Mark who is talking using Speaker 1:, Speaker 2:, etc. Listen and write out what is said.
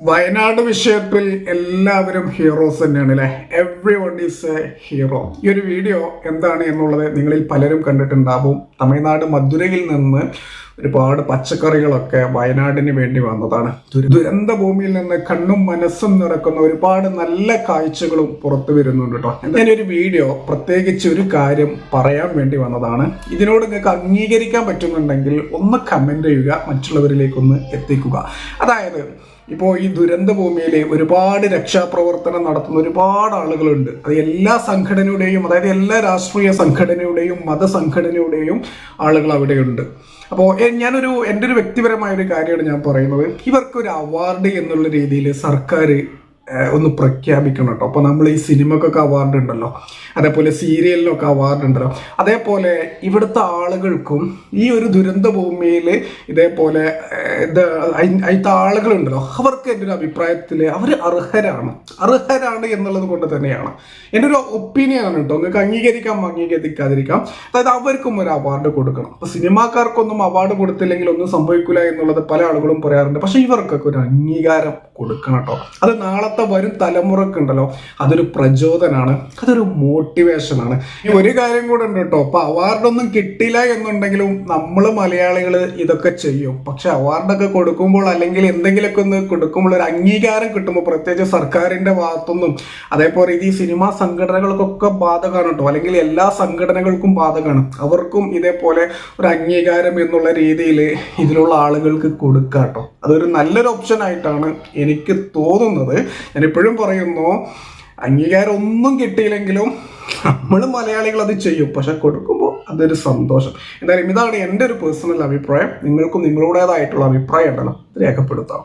Speaker 1: വയനാട് വിഷയത്തിൽ എല്ലാവരും ഹീറോസ് തന്നെയാണ് അല്ലെ every one is a hero ഈ ഒരു വീഡിയോ എന്താണ് എന്നുള്ളത് നിങ്ങളിൽ പലരും കണ്ടിട്ടുണ്ടാവും. തമിഴ്നാട് മധുരയിൽ നിന്ന് ഒരുപാട് പച്ചക്കറികളൊക്കെ വയനാടിന് വേണ്ടി വന്നതാണ്. ദുര- ദുരന്ത ഭൂമിയിൽ നിന്ന് കണ്ണും മനസ്സും നിറക്കുന്ന ഒരുപാട് നല്ല കാഴ്ചകളും പുറത്തു വരുന്നുണ്ട് കേട്ടോ എന്തായാലും ഒരു വീഡിയോ പ്രത്യേകിച്ച് ഒരു കാര്യം പറയാൻ വേണ്ടി വന്നതാണ്. ഇതിനോട് നിങ്ങൾക്ക് അംഗീകരിക്കാൻ പറ്റുന്നുണ്ടെങ്കിൽ ഒന്ന് കമന്റ് ചെയ്യുക മറ്റുള്ളവരിലേക്കൊന്ന് എത്തിക്കുക. അതായത് ഇപ്പോൾ ഈ ദുരന്ത ഭൂമിയിൽ ഒരുപാട് രക്ഷാപ്രവർത്തനം നടത്തുന്ന ഒരുപാട് ആളുകളുണ്ട്. അത് എല്ലാ സംഘടനയുടെയും അതായത് എല്ലാ രാഷ്ട്രീയ സംഘടനയുടെയും മതസംഘടനയുടെയും ആളുകൾ അവിടെയുണ്ട്. അപ്പോൾ ഞാനൊരു എന്റെ ഒരു വ്യക്തിപരമായ ഒരു കാര്യമാണ് ഞാൻ പറയുന്നത്. ഇവർക്കൊരു അവാർഡ് എന്നുള്ള രീതിയിൽ സർക്കാർ ഒന്ന് പ്രഖ്യാപിക്കണം കേട്ടോ അപ്പോൾ നമ്മൾ ഈ സിനിമക്കൊക്കെ അവാർഡ് ഉണ്ടല്ലോ. അതേപോലെ സീരിയലിനൊക്കെ അവാർഡ് ഉണ്ടല്ലോ. അതേപോലെ ഇവിടുത്തെ ആളുകൾക്കും ഈ ഒരു ദുരന്ത ഭൂമിയിൽ ഇതേപോലെ ഇത് അതിന്റെ ആളുകളുണ്ടല്ലോ. അവർക്ക് എന്റെ ഒരു അഭിപ്രായത്തിൽ അവർ അർഹരാണ്. അർഹരാണ് എന്നുള്ളത് കൊണ്ട് തന്നെയാണ്. എന്റെ ഒരു ഒപ്പീനിയൻ ആണ് കേട്ടോ നിങ്ങൾക്ക് അംഗീകരിക്കാം അംഗീകരിക്കാതിരിക്കാം. അതായത് അവർക്കും ഒരു അവാർഡ് കൊടുക്കണം. അപ്പോൾ സിനിമാക്കാർക്കൊന്നും അവാർഡ് കൊടുത്തില്ലെങ്കിൽ ഒന്നും സംഭവിക്കില്ല എന്നുള്ളത് പല ആളുകളും പറയാറുണ്ട്. പക്ഷേ ഇവർക്കൊക്കെ ഒരു അംഗീകാരം കൊടുക്കണം കേട്ടോ അത് നാളത്തെ വരും തലമുറക്കുണ്ടല്ലോ അതൊരു പ്രചോദനമാണ് അതൊരു ഈ ഒരു കാര്യം കൂടെ ഉണ്ട് കേട്ടോ. അപ്പൊ അവാർഡൊന്നും കിട്ടില്ല എന്നുണ്ടെങ്കിലും നമ്മൾ മലയാളികൾ ഇതൊക്കെ ചെയ്യും. പക്ഷെ അവാർഡൊക്കെ കൊടുക്കുമ്പോൾ അല്ലെങ്കിൽ എന്തെങ്കിലുമൊക്കെ ഒന്ന് കൊടുക്കുമ്പോൾ ഒരു അംഗീകാരം കിട്ടുമ്പോൾ പ്രത്യേകിച്ച് സർക്കാരിന്റെ ഭാഗത്തുനിന്നും അതേപോലെ ഈ സിനിമാ സംഘടനകൾക്കൊക്കെ ബാധകമാണ് കേട്ടോ. അല്ലെങ്കിൽ എല്ലാ സംഘടനകൾക്കും ബാധകമാണ്. അവർക്കും ഇതേപോലെ ഒരു അംഗീകാരം എന്നുള്ള രീതിയിൽ ഇതിലുള്ള ആളുകൾക്ക് കൊടുക്കാം കേട്ടോ. അതൊരു നല്ലൊരു ഓപ്ഷൻ ആയിട്ടാണ് എനിക്ക് തോന്നുന്നത്. ഞാൻ ഇപ്പോഴും പറയുന്നു അംഗീകാരം ഒന്നും കിട്ടിയില്ലെങ്കിലും നമ്മൾ മലയാളികൾ അത് ചെയ്യും. പക്ഷെ കൊടുക്കുമ്പോൾ അതൊരു സന്തോഷം. എന്തായാലും ഇതാണ് എന്റെ ഒരു പേഴ്സണൽ അഭിപ്രായം. നിങ്ങൾക്കും നിങ്ങളുടേതായിട്ടുള്ള അഭിപ്രായം ഉണ്ടല്ലോ. രേഖപ്പെടുത്താം.